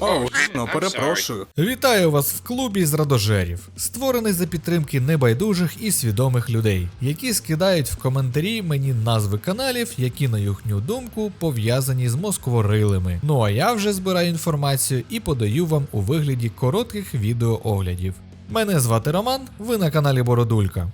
О, перепрошую. Вітаю вас в клубі з радожерів, створений за підтримки небайдужих і свідомих людей, які скидають в коментарі мені назви каналів, які, на їхню думку, пов'язані з москворилими. Ну а я вже збираю інформацію і подаю вам у вигляді коротких відеооглядів. Мене звати Роман, ви на каналі Бородулька.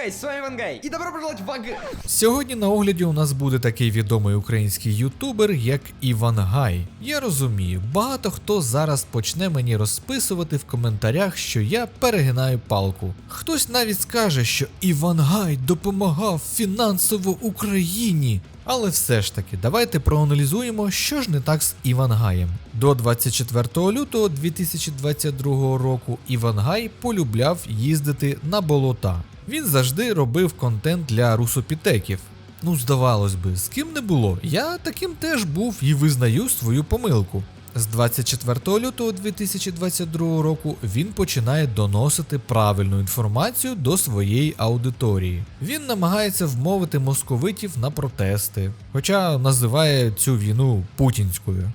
Хей, с вами Вангай, и добро пожаловать в АГ... Сьогодні на огляді у нас буде такий відомий український ютубер, як Іван Гай. Я розумію, багато хто зараз почне мені розписувати в коментарях, що я перегинаю палку. Хтось навіть скаже, що Іван Гай допомагав фінансово Україні. Але все ж таки, давайте проаналізуємо, що ж не так з Івангаєм. До 24 лютого 2022 року Івангай полюбляв їздити на болота. Він завжди робив контент для русопітеків. Ну, здавалось би, з ким не було. Я таким теж був і визнаю свою помилку. З 24 лютого 2022 року він починає доносити правильну інформацію до своєї аудиторії. Він намагається вмовити московитів на протести, хоча називає цю війну путінською.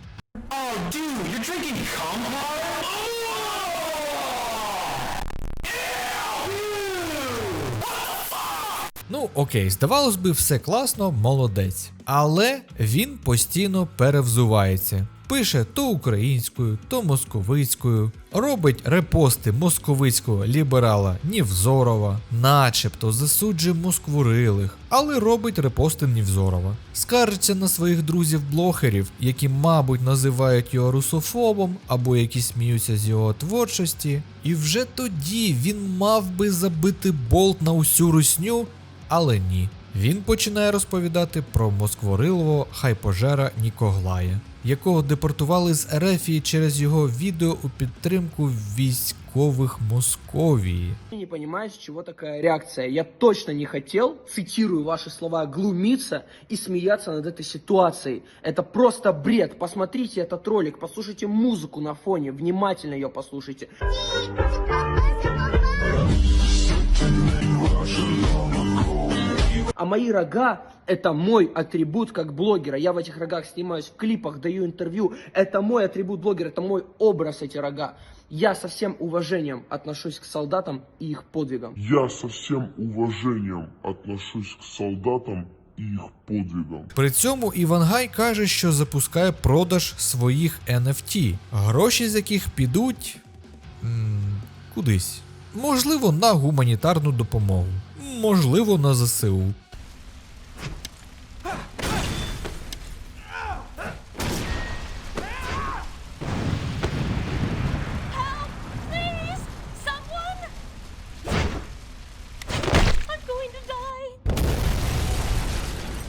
Ну окей, здавалось би, все класно, молодець. Але він постійно перевзувається. Пише то українською, то московицькою, робить репости московицького ліберала Нівзорова, начебто засуджує москворилих, але робить репости Нівзорова. Скаржиться на своїх друзів-блогерів, які, мабуть, називають його русофобом або які сміються з його творчості. І вже тоді він мав би забити болт на усю русню, але ні. Він починає розповідати про москворилового хайпожера Нікоглая, якого депортували з Ерефії через його відео у підтримку військових Московії. Не понимаю, с чего такая реакция. Я точно не хотел, цитирую ваши слова, глумиться и смеяться над этой ситуацией. Это просто бред. Посмотрите этот ролик, послушайте музыку на фоне, внимательно ее послушайте. А мои рога – это мой атрибут как блогера. Я в этих рогах снимаюсь в клипах, даю интервью. Это мой атрибут блогера, это мой образ эти рога. Я со всем уважением отношусь к солдатам и их подвигам. Я со всем уважением отношусь к солдатам и их подвигам. При цьому Івангай каже, що запускає продаж своїх NFT, гроші з яких підуть м, кудись. Можливо, на гуманітарну допомогу, можливо, на ЗСУ.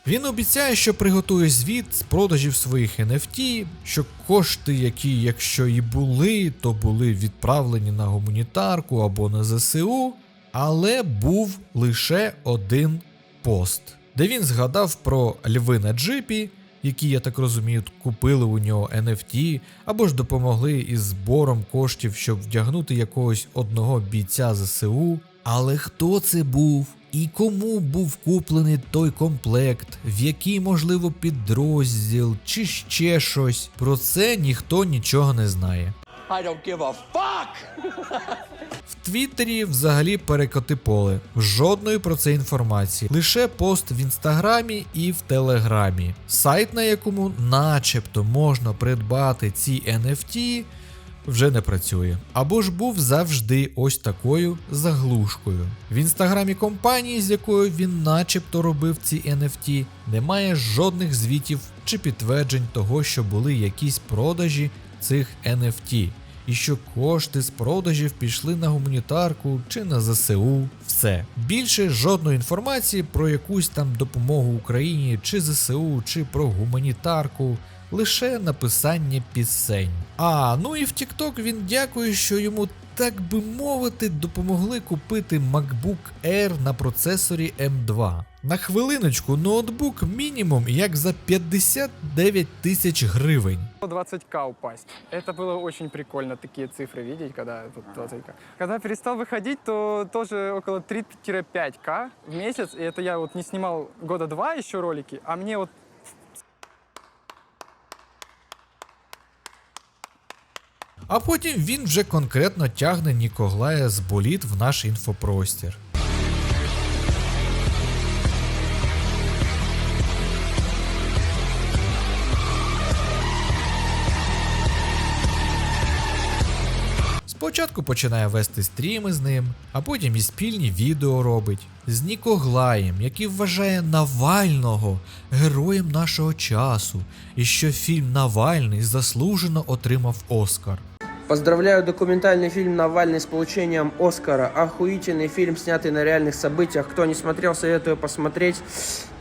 Він обіцяє, що приготує звіт з продажів своїх NFT, що кошти, які, якщо і були, то були відправлені на гуманітарку або на ЗСУ, але був лише один пост, де він згадав про льви на джипі, які, я так розумію, купили у нього NFT, або ж допомогли із збором коштів, щоб вдягнути якогось одного бійця ЗСУ. Але хто це був? І кому був куплений той комплект, в який, можливо, підрозділ чи ще щось. Про це ніхто нічого не знає. I don't give a fuck! В Твіттері взагалі перекоти поле. Жодної про це інформації. Лише пост в інстаграмі і в телеграмі. Сайт, на якому начебто можна придбати ці NFT, вже не працює. Або ж був завжди ось такою заглушкою. В інстаграмі компанії, з якою він начебто робив ці NFT, немає жодних звітів чи підтверджень того, що були якісь продажі цих NFT і що кошти з продажів пішли на гуманітарку чи на ЗСУ. Все. Більше жодної інформації про якусь там допомогу Україні чи ЗСУ, чи про гуманітарку Лише написання пісень. А ну і в TikTok він дякує, що йому, так би мовити, допомогли купити MacBook Air на процесорі M2. На хвилиночку, ноутбук мінімум як за 59 тисяч гривень. 20к упасть. Это было очень прикольно, такие цифры видеть, когда тут 20к. Когда перестал выходить, то тоже около 3-5к в месяц. И это я вот не снимал года два еще ролики, а мне вот А потім він вже конкретно тягне Нікоглая з боліт в наш інфопростір. Спочатку починає вести стріми з ним, а потім і спільні відео робить з Нікоглаєм, який вважає Навального героєм нашого часу, і що фільм Навальний заслужено отримав Оскар. Поздравляю документальный фильм «Навальный» с получением Оскара. Охуительный фильм, снятый на реальных событиях. Кто не смотрел, советую посмотреть.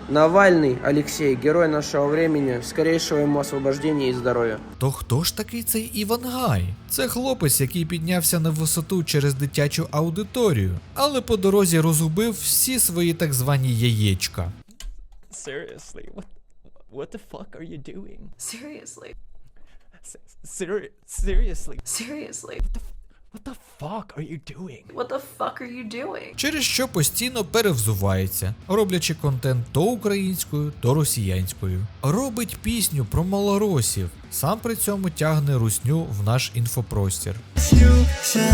Навальный Алексей, герой нашего времени. Скорейшего ему освобождения и здоровья. То хто ж такий цей Івангай? Це хлопець, який піднявся на висоту через дитячу аудиторію, але по дорозі розгубив всі свої так звані яєчка. Seriously, what what the fuck are you doing? Seriously. S- seri- seriously, Seriously. what the fuck are you doing? What the fuck are you doing? через що постійно перевзувається, роблячи контент то українською, то росіянською. Робить пісню про малоросів, сам при цьому тягне русню в наш інфопростір.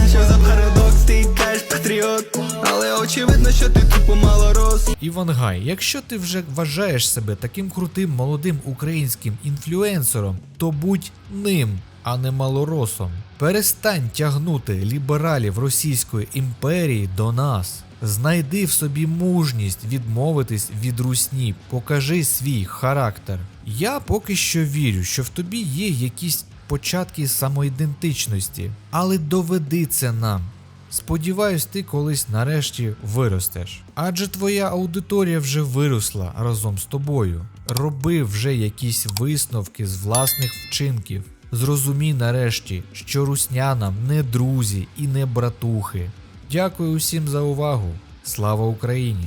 Що за парадокс, ти кажеш патріот, але очевидно, що ти тупо малорос. Івангай, якщо ти вже вважаєш себе таким крутим молодим українським інфлюенсером, то будь ним, а не малоросом. Перестань тягнути лібералів Російської імперії до нас. Знайди в собі мужність відмовитись від русні, покажи свій характер. Я поки що вірю, що в тобі є якісь початки самоідентичності, але доведи це нам. Сподіваюсь, ти колись нарешті виростеш. Адже твоя аудиторія вже виросла разом з тобою. Роби вже якісь висновки з власних вчинків. Зрозумій нарешті, що русня нам не друзі і не братухи. Дякую усім за увагу. Слава Україні!